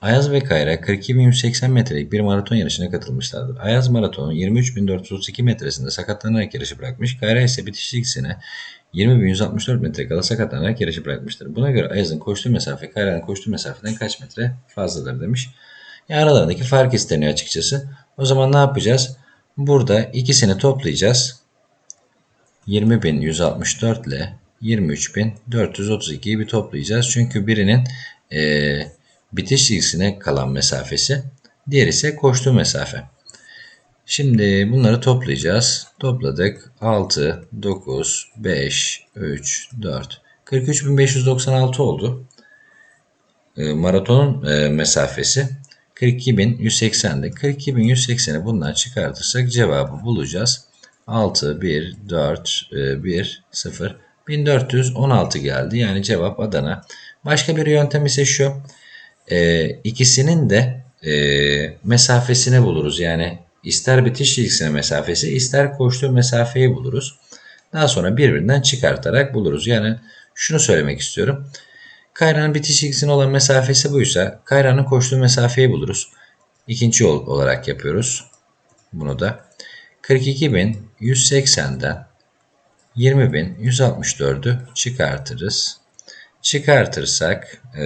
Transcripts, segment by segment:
Ayaz ve Kayra 42.180 metrelik bir maraton yarışına katılmışlardır. Ayaz maratonun 23.432 metresinde sakatlanarak yarışı bırakmış. Kayra ise bitiş ilgisine 20.164 metre kala sakatlanarak yarışı bırakmıştır. Buna göre Ayaz'ın koştuğu mesafe Kayra'nın koştuğu mesafeden kaç metre fazladır demiş. Yani aralarındaki fark isteniyor açıkçası. O zaman ne yapacağız? Burada ikisini toplayacağız. 20.164 ile 23.432'yi bir toplayacağız. Çünkü birinin e, bitiş çizgisine kalan mesafesi, diğer ise koştuğu mesafe. Şimdi bunları toplayacağız. Topladık. 6, 9, 5, 3, 4. 43.596 oldu. E, maratonun e, mesafesi 42.180'di. 42.180'i bundan çıkartırsak cevabı bulacağız. 6, 1, 4, 1, 0. 1416 geldi. Yani cevap Adana. Başka bir yöntem ise şu. E, ikisinin de e, mesafesini buluruz. Yani ister bitiş çizgisine mesafesi ister koştuğu mesafeyi buluruz. Daha sonra birbirinden çıkartarak buluruz. Yani şunu söylemek istiyorum. Kayra'nın bitiş çizgisine olan mesafesi buysa Kayra'nın koştuğu mesafeyi buluruz. İkinci yol olarak yapıyoruz. Bunu da 42.180'den 20.164'ü çıkartırız. Çıkartırsak e,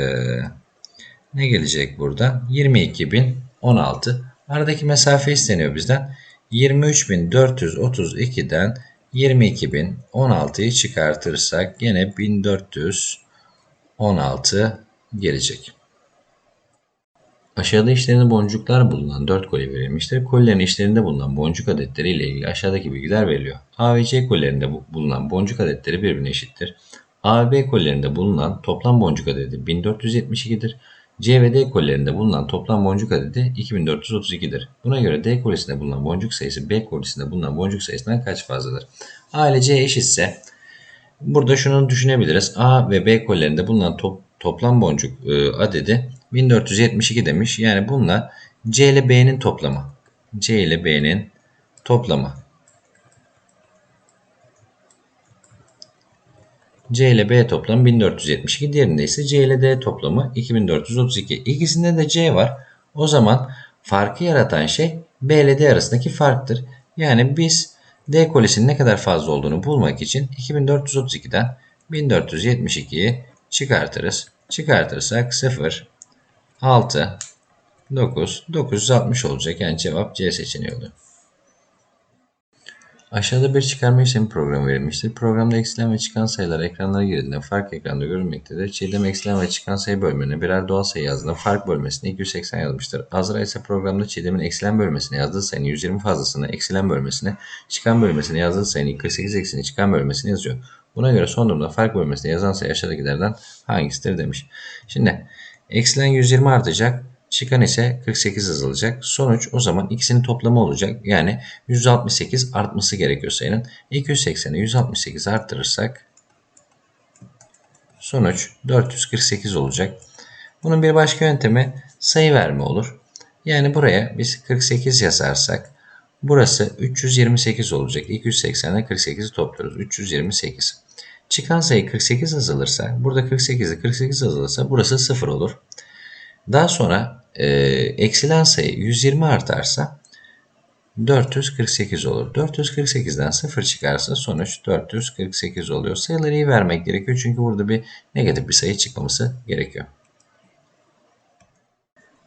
ne gelecek burada? 22.016. Aradaki mesafe isteniyor bizden. 23.432'den 22.016'yı çıkartırsak yine 1416 gelecek. Aşağıda işlerinde boncuklar bulunan 4 koli verilmiştir. Kolilerin işlerinde bulunan boncuk adetleri ile ilgili aşağıdaki bilgiler veriliyor. A ve C kolilerinde bulunan boncuk adetleri birbirine eşittir. A ve B kolilerinde bulunan toplam boncuk adedi 1472'dir. C ve D kolilerinde bulunan toplam boncuk adedi 2432'dir. Buna göre D kolisinde bulunan boncuk sayısı B kolisinde bulunan boncuk sayısından kaç fazladır? A ile C eşitse burada şunu düşünebiliriz. A ve B kolilerinde bulunan top, toplam boncuk e, adedi 1472 demiş. Yani bununla C ile B'nin toplamı. C ile B'nin toplamı. C ile B toplamı 1472. Diğerinde ise C ile D toplamı 2432. İkisinde de C var. O zaman farkı yaratan şey B ile D arasındaki farktır. Yani biz D kolisinin ne kadar fazla olduğunu bulmak için 2432'den 1472'yi çıkartırız. Çıkartırsak 0, 6, 9, 960 olacak. Yani cevap C seçeneği oluyor. Aşağıda bir çıkarma işlemi programı verilmiştir. Programda eksilen ve çıkan sayılar ekranlara girdiğinde fark ekranda görülmektedir. Çiğdem eksilen ve çıkan sayı bölümüne birer doğal sayı yazdığında fark bölmesine 280 yazmıştır. Azra ise programda Çiğdem'in eksilen bölmesine yazdığı sayının 120 fazlasını eksilen bölmesine, çıkan bölmesine yazdığı sayının 48 eksini çıkan bölmesine yazıyor. Buna göre son durumda fark bölmesine yazan sayı aşağıdakilerden hangisidir demiş. Şimdi eksilen 120 artacak. Çıkan ise 48 azalacak. Sonuç o zaman ikisinin toplamı olacak. Yani 168 artması gerekiyor sayının. 280'i 168 arttırırsak sonuç 448 olacak. Bunun bir başka yöntemi sayı verme olur. Yani buraya biz 48 yazarsak burası 328 olacak. 280'e 48'i topluyoruz. 328. Çıkan sayı 48 azalırsa burada 48'i 48 azalırsa burası 0 olur. Daha sonra e, eksilen sayı 120 artarsa 448 olur. 448'den 0 çıkarsa sonuç 448 oluyor. Sayıları iyi vermek gerekiyor çünkü burada bir negatif bir sayı çıkmaması gerekiyor.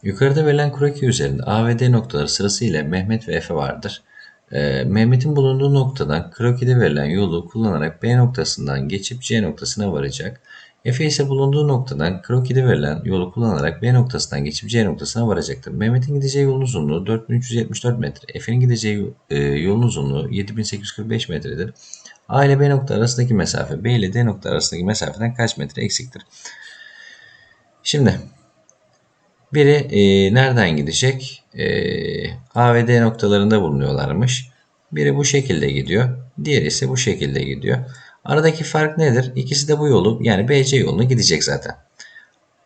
Yukarıda verilen kroki üzerinde A ve D noktaları sırasıyla Mehmet ve Efe vardır. Ee, Mehmet'in bulunduğu noktadan krokide verilen yolu kullanarak B noktasından geçip C noktasına varacak. Efe ise bulunduğu noktadan krokide verilen yolu kullanarak B noktasından geçip C noktasına varacaktır. Mehmet'in gideceği yolun uzunluğu 4374 metre. Efe'nin gideceği e, yolun uzunluğu 7845 metredir. A ile B nokta arasındaki mesafe B ile D nokta arasındaki mesafeden kaç metre eksiktir? Şimdi biri e, nereden gidecek? E, A ve D noktalarında bulunuyorlarmış. Biri bu şekilde gidiyor. Diğeri ise bu şekilde gidiyor. Aradaki fark nedir? İkisi de bu yolu yani BC yolunu gidecek zaten.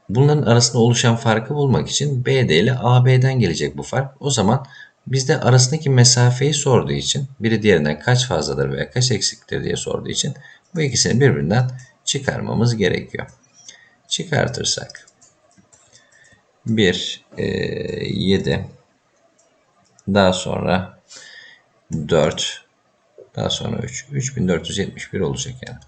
Bunların arasında oluşan farkı bulmak için BD ile AB'den gelecek bu fark. O zaman bizde arasındaki mesafeyi sorduğu için biri diğerinden kaç fazladır veya kaç eksiktir diye sorduğu için bu ikisini birbirinden çıkarmamız gerekiyor. Çıkartırsak 1, e, 7, daha sonra 4, daha sonra 3. 3471 olacak yani.